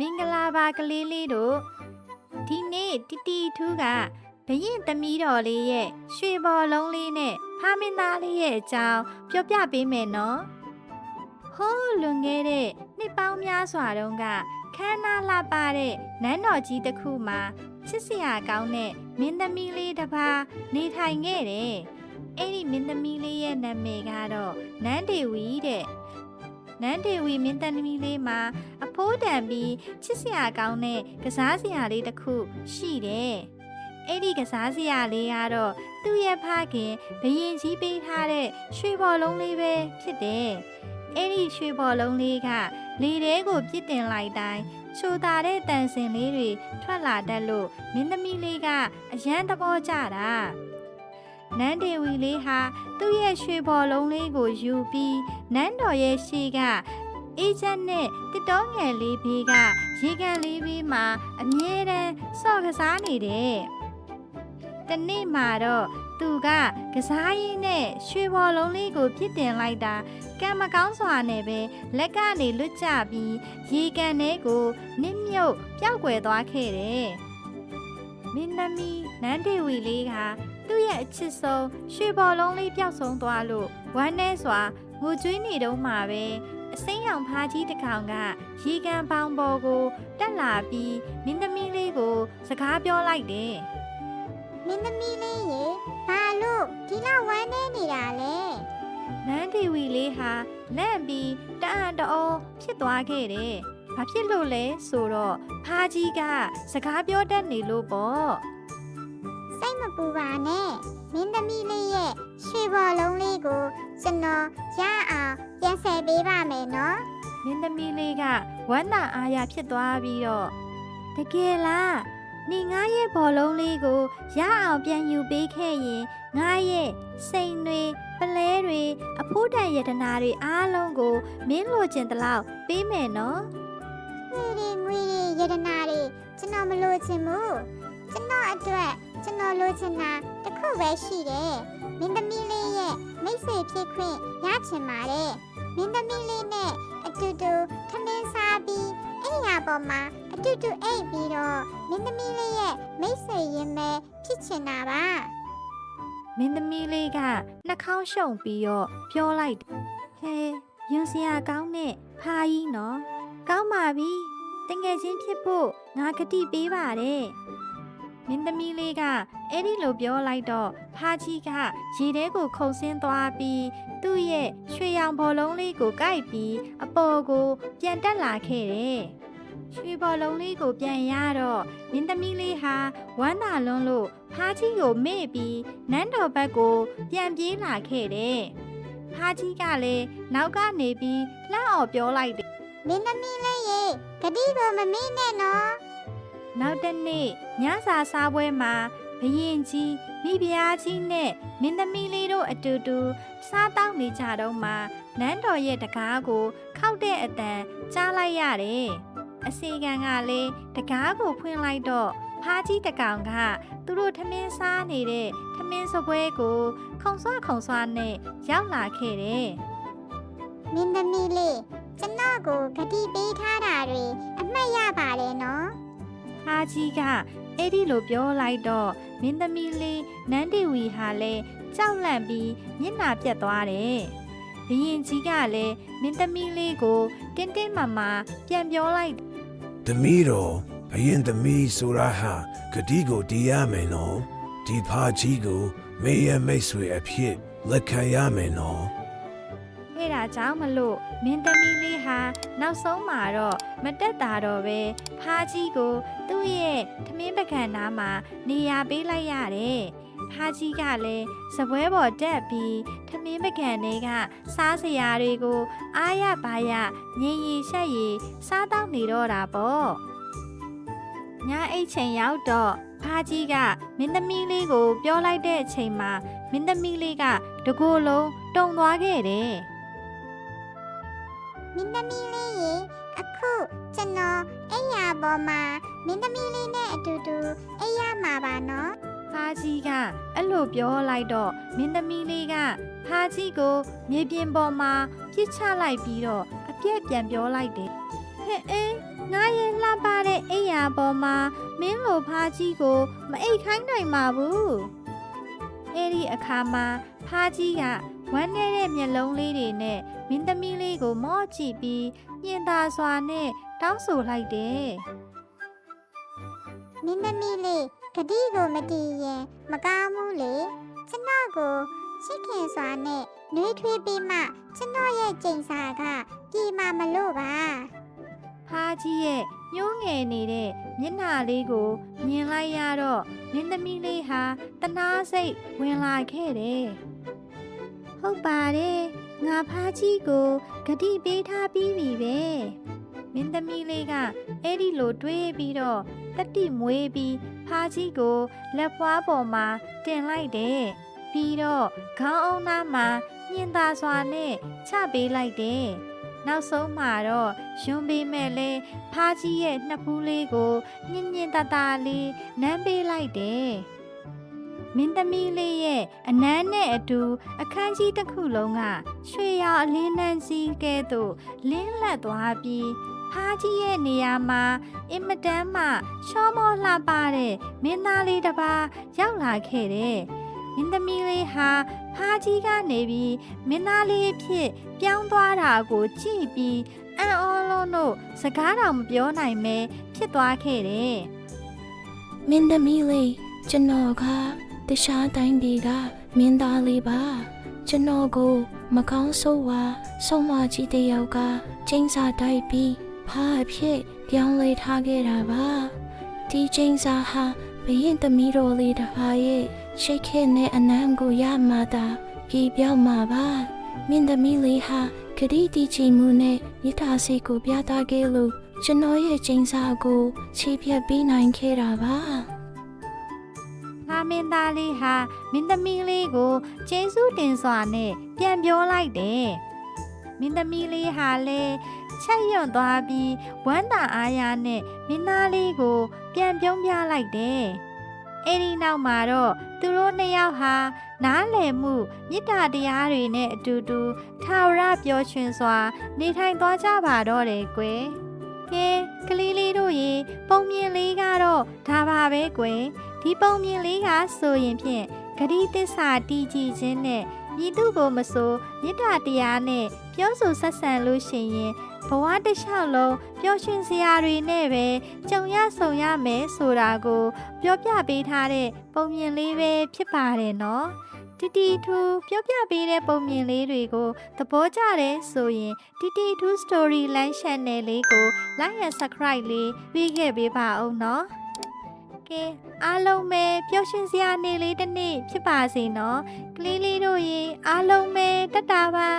မင်္ဂလာပါကလေးလေးတို့ဒီနေ့တီတီထူးကဘရင်သမီးတော်လေးရဲ့ရွှေဘော်လုံးလေးနဲ့ဖာမင်းသားလေးရဲ့အကြောင်းပြောပြပေးမယ်နော်ဟိုးလွန်ခဲ့တဲ့နှစ်ပေါင်းများစွာတုန်းကခမ်းနားလှပတဲ့နန်းတော်ကြီးတစ်ခုမှာချစ်စရာကောင်းတဲ့မင်းသမီးလေးတစ်ပါးနေထိုင်ခဲ့တယ်အဲ့ဒီမင်းသမီးလေးရဲ့နာမည်ကတော့နန်းဒေဝီတဲ့ နန်းဒေဝီမင်းသမီးလေးမှာအဖိုးတန်ပြီးချစ်စရာကောင်းတဲ့ကစားစရာလေးတစ်ခုရှိတယ်။အဲ့ဒီကစားစရာလေးကတော့သူ့ရဲ့ဖခင်ဘရင်ကြီးပေးထားတဲ့ရွှေဘော်လုံးလေးပဲဖြစ်တယ်။အဲ့ဒီရွှေဘော်လုံးလေးကလေထဲကိုပြစ်တင်လိုက်တိုင်းချိုသာတဲ့တန်စင်လေးတွေထွက်လာတတ်လို့မင်းသမီးလေးကအယမ်းသဘောကျတာ။ နန်းဒေဝီလေးဟာသူ့ရဲ့ရွှေဘော်လုံးလေးကိုယူပြီးနန်းတော်ရဲ့ရှေ့ကအေးချမ်းနဲ့တစ်တောငယ်လေးဘေးကရေကန်လေးဘေးမှာအမြဲတမ်းဆော့ကစားနေတယ်။တနေ့မှာတော့သူကကစားရင်းနဲ့ရွှေဘော်လုံးလေးကိုပြစ်တင်လိုက်တာကံမကောင်းစွာနဲ့ပဲလက်ကနေလွတ်ကျပြီးရေကန်ထဲကိုနစ်မြုပ်ပျောက်ကွယ်သွားခဲ့တယ်။မင်းသမီးနန်းဒေဝီလေးက သူ့ရဲ့အချစ်ဆုံးရွှေဘော်လုံးလေးပျောက်ဆုံးသွားလို့ဝမ်းနဲ့စွာငိုကြွေးနေတော့မှပဲအစိမ်းရောင်ဖားကြီးတစ်ကောင်ကရေကန်ပေါင်ပေါ်ကိုတက်လာပြီးမင်းသမီးလေးကို စကားပြောလိုက်တယ်မင်းသမီးလေးရေဘာလို့ဒီလောက်ဝမ်းနေနေတာလဲ။နန်းတီဝီလေးဟာလန့်ပြီးတအံ့တအောဖြစ်သွားခဲ့တယ်။ဘာဖြစ်လို့လဲဆိုတော့ဖားကြီးကစကားပြောတတ်နေလို့ပေါ့ စိတ်မပူပါနဲ့မင်းသမီးလေးရဲ့ရွှေဘော်လုံးလေးကိုကျွန်တော်ရအောင်ပြန်ဆယ်ပေးပါမယ်နော်။မင်းသမီးလေးကဝမ်းသာအားရဖြစ်သွားပြီးတော့တကယ်လားနေငါရဲ့ဘောလုံးလေးကိုရအောင်ပြန်ယူပေးခဲ့ရင်ငါရဲ့စိန်တွေပလဲတွေအဖိုးတန်ယတနာတွေအားလုံးကိုမင်းလိုချင်တလောက်ပေးမယ်နော်ငွေတွေငွေတွေယတနာတွေကျွန်တော်မလိုချင်ဘူးကျွန်တော်အတွက်ကျွန် တော်လိုချင်တာတစ်ခုပဲရှိတယ်မင်းသမီးလေးရဲ့မိတ်ဆွေဖြစ်ခွင့်ရချင်ပါတယ်မင်းသမီးလေးနဲ့အတူတူထမင်းစားပြီးအဲ့ဒီဟာပေါ်မှာအတူတူအိပ်ပြီးတော့မင်းသမီးလေးရဲ့မိတ်ဆွေရင်ပဲဖြစ်ချင်တာပါမင်းသမီးလေးကနှာခေါင်းရှုံပြီးတော့ပြောလိုက်တယ်ဟဲယွန်စရာကောင်းတဲ့ဖာကြီးနော်ကောင်းပါပြီတငယ်ချင်းဖြစ်ဖို့ငါကတိပေးပါတယ် မင်းသမီးလေးကအဲ့ဒီလိုပြောလိုက်တော့ဖာကြီးကရေထဲကိုခုန်ဆင်းသွားပြီးသူ့ရဲ့ရွှေရောင်ဘောလုံးလေးကိုကိုက်ပြီးအပေါ်ကို ပြန်တက်လာခဲ့တယ်ရွှေဘောလုံးလေးကိုပြန်ရတော့မင်းသမီးလေးဟာဝမ်းသာလွန်းလို့ဖာကြီးကိုမေ့ပြီးနန်းတော်ဘက်ကို ပြန်ပြေးလာခဲ့တယ်။ဖာကြီးကလည်းနောက်ကနေပြီးလှမ်းအော်ပြောလိုက်တယ်မင်းသမီးလေးရေဂတိကိုမမေ့နဲ့နော်။ နောက်တစ်နေ့ညစာစားပွဲမှာဘရင်ကြီးမိဖုရားကြီးနဲ့မင်းသမီးလေးတို့အတူတူစားတောက်နေကြတော့မှနန်းတော်ရဲ့တကားကို ခောက်တဲ့အတန်ကြားလိုက်ရတယ်။အစီကံကလည်းတကားကိုဖွင့်လိုက်တော့ဖားကြီးတကောင်ကသူတို့ထမင်းစားနေတဲ့ထမင်းစပွဲကိုခုံဆွခုံဆွနဲ့ရောက်လာခဲ့တယ်မင်းသမီးလေးကျွန်တော်ကိုဂတိပေးထားတာတွေအမှတ်ရပါတယ်နော်။ ဖားကြီးကအဲ့ဒီလိုပြောလိုက်တော့မင်းသမီးလေးနန်းတီဝီဟာလည်းကြောက်လန့်ပြီးမျက်နှာပြတ်သွားတယ်။ဘရင်ကြီးကလည်းမင်းသမီးလေးကိုတင်းတင်းမာမာပြန်ပြောလိုက်သမီးတော်ဘရင်သမီးဆိုတာဟာဂတိကိုတီးရမယ်နော်ဒီဖာကြီးကိုမေရမိတ်ဆွေအဖြစ်လက်ခံရမယ်နော် အဲ့ဒါကြောင့်မလို့မင်းသမီးလေးဟာနောက်ဆုံးမှာတော့မတက်တာတော့ပဲဖားကြီးကို သူ့ရဲ့ထမင်းပကံနားမှာနေရာပေးလိုက်ရတယ်။ဖားကြီးကလည်းစပွဲပေါ်တက်ပြီးထမင်းပကံတွေကစားစရာတွေကိုအားရပါရငင်ရီရှက်ရီစားတော့နေတော့တာပေါ့။ညအိတ်ချိန်ရောက်တော့ဖားကြီးကမင်းသမီးလေးကို ပြောလိုက်တဲ့အချိန်မှာမင်းသမီးလေးကတကိုယ်လုံးတုံသွားခဲ့တယ်။ မင်းသမီးလေးရေအခုကျွန်တော်အိယာပေါ်မှာမင်းသမီးလေးနဲ့အတူတူအိယာမှာပါနော်ဖားကြီးကအဲ့လိုပြောလိုက်တော့မင်းသမီးလေးကဖားကြီးကိုမြေပြင်ပေါ်မှာပြစ်ချလိုက်ပြီးတော့အပြက်ပြန်ပြောလိုက်တယ်ဟဲ့အေးငါရဲ့လှပေါ်မှာမင်းလိုဖားကြီးကိုမအိတ်ခိုင်းနိုင်ပါဘူးအဲ့ဒီအခါမှာဖားကြီးက ဝမ်းနေတဲ့မျက်လုံးလေးတွေနဲ့မင်းသမီးလေးကိုမော့ကြည့်ပြီးညင်သာစွာနဲ့တောင်းဆိုလိုက်တယ်မင်းသမီးလေးဂတိကိုမတည်ရင်မကောင်းဘူးလေကျွန်တော်ကိုချစ်ခင်စွာနဲ့နှွေးထွေးပြီးမှကျွန်တော်ရဲ့ကျိန်စာကပြည်မှာမလို့ပါဖားကြီးရဲ့ညှိုးငယ်နေတဲ့မျက်နှာလေးကိုမြင်လိုက်ရတော့မင်းသမီးလေးဟာတနာစိတ်ဝင်လာခဲ့တယ်။ ဟုတ်ပါတယ်။ငါဖားကြီးကိုဂတိပေးထားပြီးပြီပဲ။မင်းသမီးလေးကအဲ့ဒီလိုတွေးပြီးတော့တတိမွေးပြီးဖားကြီးကိုလက်ဖွားပေါ်မှာတင်လိုက်တယ်။ပြီးတော့ခေါင်းအုံးသားမှာညင်သာစွာနဲ့ချပေးလိုက်တယ်။နောက်ဆုံးမှာတော့ယွန်းပေးမဲ့လဲဖားကြီးရဲ့နှစ်ဖူးလေးကိုညင်ညင်တတလေးနမ်းပေးလိုက်တယ်။ မင်းသမီးလေးရဲ့အနမ်းနဲ့အတူအခန်းကြီးတစ်ခုလုံးကရွှေရောင်အလင်းနှန်းစီးကဲ့သို့လင်းလက်သွားပြီးဖားကြီးရဲ့နေရာမှာအင်မတန်မှရှောမောလှပတဲ့မင်းသားလေးတစ်ပါးရောက်လာခဲ့တယ်။မင်းသမီးလေးဟာဖားကြီးကနေပြီးမင်းသားလေးအဖြစ် ပြောင်းသွားတာကိုကြည့်ပြီးအံ့ဩလုံးတို့စကားတော်မပြောနိုင်ပဲဖြစ်သွားခဲ့တယ်မင်းသမီးလေးကျွန်တော်က တခြားတိုင်းတွေကမင်းသားလေးပါကျွန်တော်ကိုမကောင်းဆိုးဝါဆုံးမကြီးတယောက်ကကျင်းစာတိုက်ပြီးဖားအဖြစ်ပြောင်းလဲထားခဲ့တာပါဒီကျင်းစာဟာဘရင်သမီးတော်လေးတစ်ပါးရဲ့ရှိတ်ခဲနဲ့အနံကိုရမှသာပြေပြောင်းမှာပါမင်းသမီးလေးဟာဂရီတီချီမှုနဲ့ရထားစိတ်ကိုပြသခဲ့လို့ကျွန်တော်ရဲ့ကျင်းစာကိုချေပြတ်ပေးနိုင်ခဲ့တာပါ။ဟာ မင်းသားလေးဟာမင်းသမီးလေးကိုကျေးဇူးတင်စွာနဲ့ပြန်ပြောလိုက်တယ်။မင်းသမီးလေးဟာလည်းချက်ရွံ့သွားပြီးဝမ်းသာအားရနဲ့မင်းသားလေးကို ပြန်ပြုံးပြလိုက်တယ်။အဲဒီနောက်မှာတော့သူတို့နှစ်ယောက်ဟာနားလည်မှုမေတ္တာတရားတွေနဲ့အတူတူထာဝရပျော်ရွှင်စွာ နေထိုင်သွားကြပါတော့တယ်ကွယ်။ကဲကလေးလေးတို့ရေပုံမြင်လေးကတော့ဒါပါပဲကွယ်။ ဒီပုံမြင်လေးကဆိုရင်ဖြင့်ဂတိတစ္ဆာတီးကြည့်ခြင်းနဲ့မြည်သူကိုမဆိုမေတ္တာတရားနဲ့ပြောဆိုဆက်ဆံလို့ရှိရင်ဘဝတစ်လျှောက်လုံးပျော်ရွှင်စရာတွေနဲ့ပဲကြုံရဆုံရမယ်ဆိုတာကိုပြောပြပေးထားတဲ့ပုံမြင်လေးပဲဖြစ်ပါတယ်နော်တီတီထူပြောပြပေးတဲ့ပုံမြင်လေးတွေကိုသဘောကျတယ်ဆိုရင်တီတီထူ story line channel လေးကို like and subscribe လေးပြီးခဲ့ပေးပါအောင်နော် ကဲအားလုံးပဲပျော်ရွှင်စရာနေ့လေးတစ်နေ့ဖြစ်ပါစေနော်ကလေးလေးတို့ရေအားလုံးပဲတက်တာပါ